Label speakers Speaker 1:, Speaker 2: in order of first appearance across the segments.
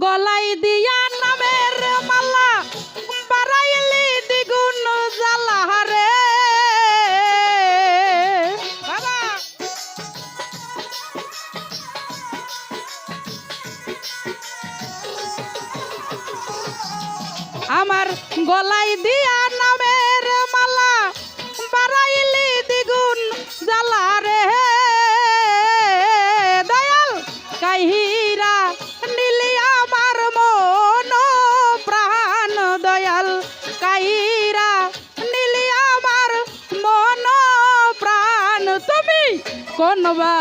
Speaker 1: গলাই দিয়া নামের মালা বাড়াইলি দ্বিগুণ জ্বালা রে বাবা। আমার গলাই দিয়া কোন বা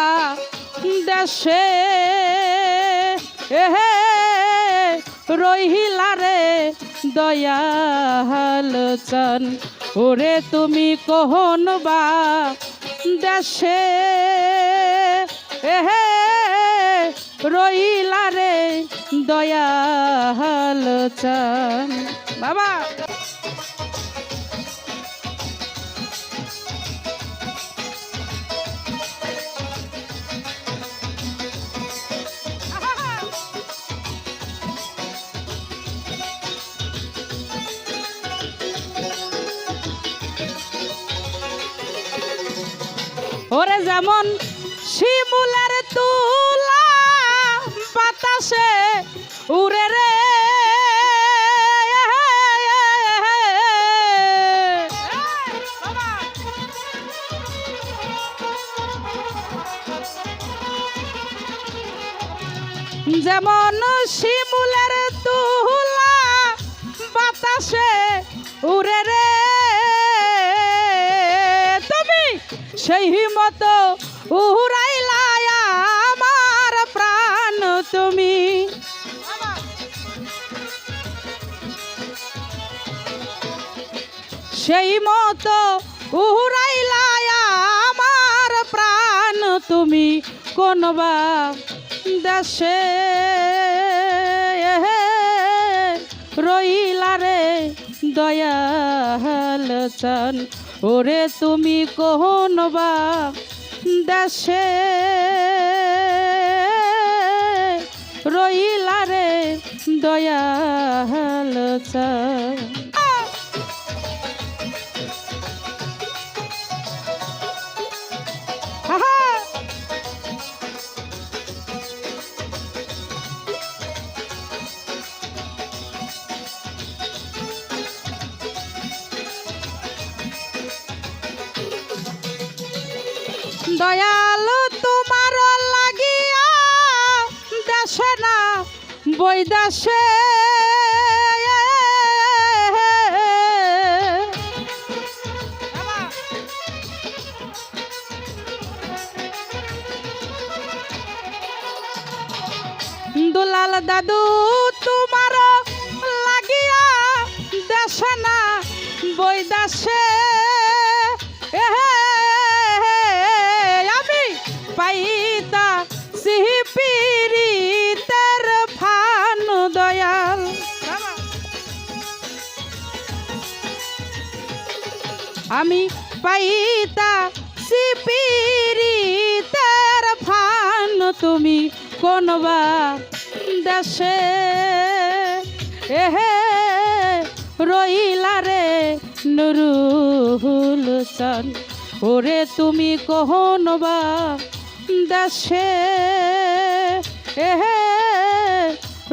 Speaker 1: দেশে, এহে রহিলা রে দয়াল চান। ওরে তুমি কহন বা দেশে, এহে রহিলা রে দয়াল চান। বাবা! ওরে যেমন শিমুলের তুলা বাতাসে উড়ে রে। যেমন সেই মতো আমার প্রাণ তুমি। সেই মতো আমার প্রাণ তুমি কোন বা দেশে রইলা রে দয়াল চান ওরে তুমি কোন বা দেশে? রইলারে দয়াল চান দয়াল তোমার লাগিয়া দেশে না বৈদাসে দুলাল দাদু তোমার লাগিয়া দেশে না বৈদাসে আমি পাইতা সিপিরি তার ফান তুমি কোনবা দেশে। এহে রইলা রে নুরুল চান, ওরে তুমি কহনবা দেশে। এহে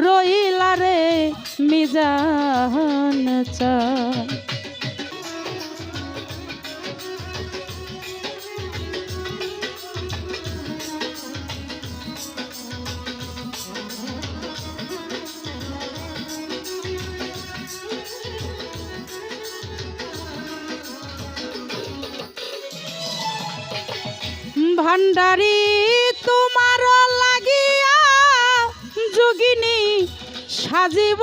Speaker 1: রইলা রে মিজান চান। ভান্ডারি তোমার লাগিয়া যোগিনী সাজিব।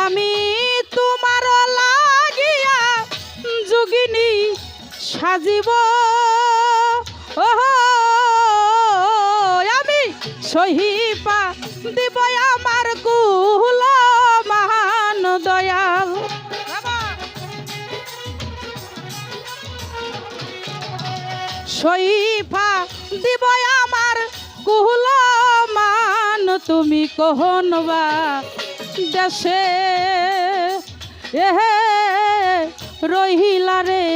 Speaker 1: আমি সাজিব। ওহ, আমি সহিপা দিব আমার কুল মহান দয়াল। সইফা দিব আমার কুল মান, তুমি কহনবা দেশে এহে রহিলা রে।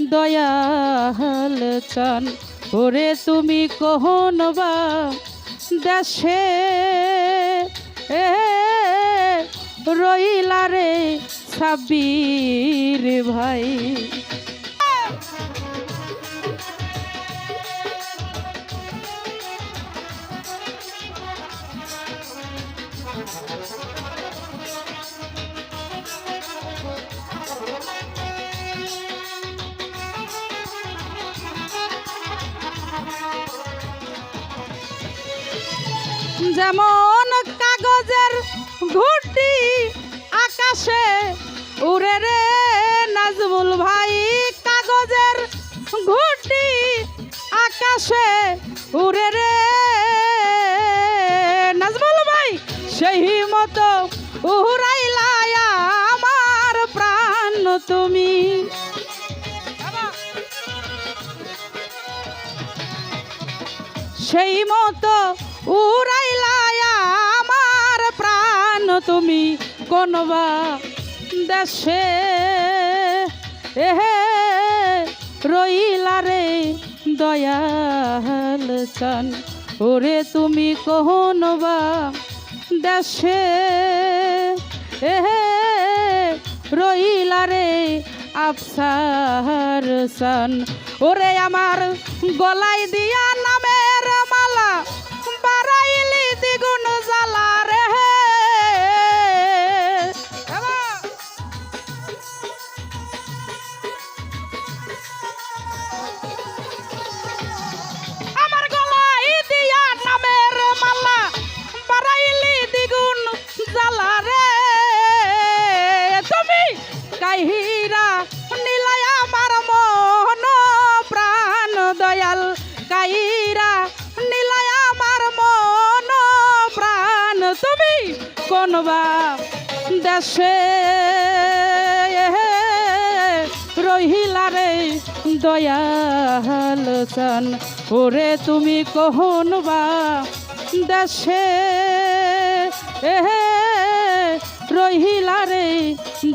Speaker 1: দয়াল চান। ওরে তুমি কহনবা দেশে? এ রইলা রে সাবির ভাই। যেমন কাগজের ঘুটি আকাশে উড়ে রে নাজমুল ভাই, কাগজের ঘুটি আকাশে উড়ে রে নাজমুল ভাই, সেই মতো আমার প্রাণ তুমি। সেই মতো উড়াইলা আমার প্রাণ তুমি কোনবা দেশে। এহে রইলা রে দয়াল চান। ওরে তুমি কোনবা দেশে। এহে রইলা রে আফসার সান ওরে আমার গলায় দিয়া তুমি কোনবা দেশে রহিলা রে দয়াল চান। ওরে তুমি কহনবা দেশে এহে রহিলা রে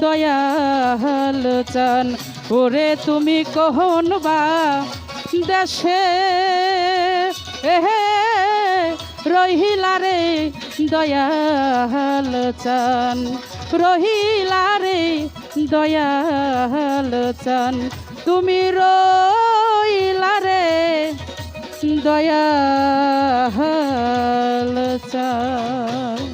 Speaker 1: দয়াল চান। ওরে তুমি কহনবা দেশে এহে রহিলা রে দয়াল চান। রহিলা রে দয়াল চান। তুমি রইলা রে দয়াল চান।